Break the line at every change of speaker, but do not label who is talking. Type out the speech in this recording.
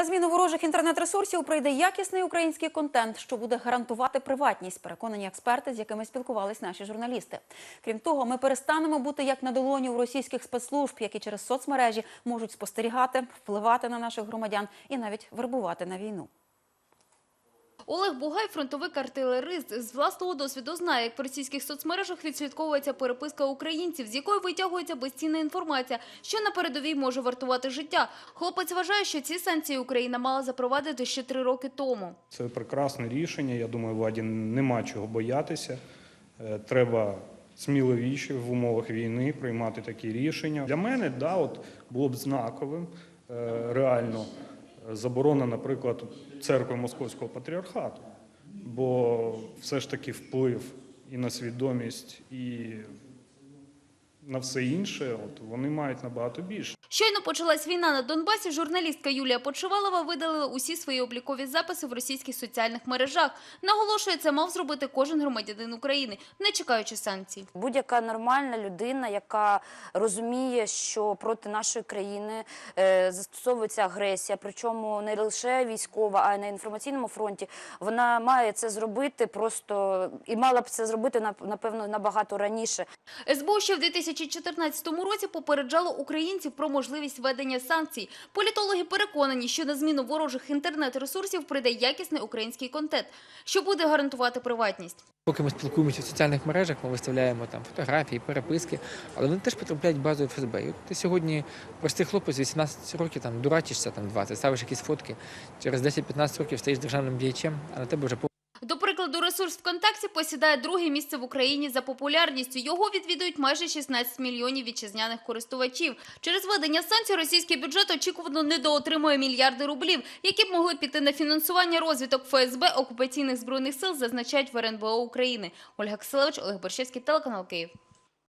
На зміну ворожих інтернет-ресурсів прийде якісний український контент, що буде гарантувати приватність, переконані експерти, з якими спілкувались наші журналісти. Крім того, ми перестанемо бути як на долоні у російських спецслужб, які через соцмережі можуть спостерігати, впливати на наших громадян і навіть вербувати на війну.
Олег Бугай, фронтовик артилерист, з власного досвіду знає, як в російських соцмережах відслідковується переписка українців, з якої витягується безцінна інформація, що на передовій може вартувати життя. Хлопець вважає, що ці санкції Україна мала запровадити ще три роки тому.
Це прекрасне рішення. Я думаю, владі нема чого боятися. Е, Треба сміливіше в умовах війни приймати такі рішення. Для мене да, от було б знаковим е, реально заборона, наприклад, церкви Московського патріархату, бо все ж таки вплив і на свідомість, і на все інше, от вони мають набагато більше.
Щойно почалась війна на Донбасі, журналістка Юлія Почивалова видалила усі свої облікові записи в російських соціальних мережах. Наголошує, це мав зробити кожен громадянин України, не чекаючи санкцій.
Будь-яка нормальна людина, яка розуміє, що проти нашої країни е, застосовується агресія, причому не лише військова, а й на інформаційному фронті, вона має це зробити просто і мала б це зробити нап- напевно набагато раніше.
СБУ ще в 2014 році попереджало українців про можливість введення санкцій. Політологи переконані, що на зміну ворожих інтернет-ресурсів прийде якісний український контент, що буде гарантувати приватність.
Поки ми спілкуємося в соціальних мережах, ми виставляємо там фотографії, переписки, але вони теж потрапляють в базу ФСБ. І от ти сьогодні простий хлопець, 18 років, там дурачишся там 20, ставиш якісь фотки, через 10-15 років стаєш державним діячем, а на тебе вже
прикладу, ресурс ВКонтакті посідає друге місце в Україні за популярністю. Його відвідують майже 16 мільйонів вітчизняних користувачів. Через введення санкцій російський бюджет очікувано недоотримує мільярди рублів, які б могли піти на фінансування розвиток ФСБ окупаційних збройних сил, зазначають в РНБО України. Ольга Киселевич, Олег Борщевський, телеканал Київ.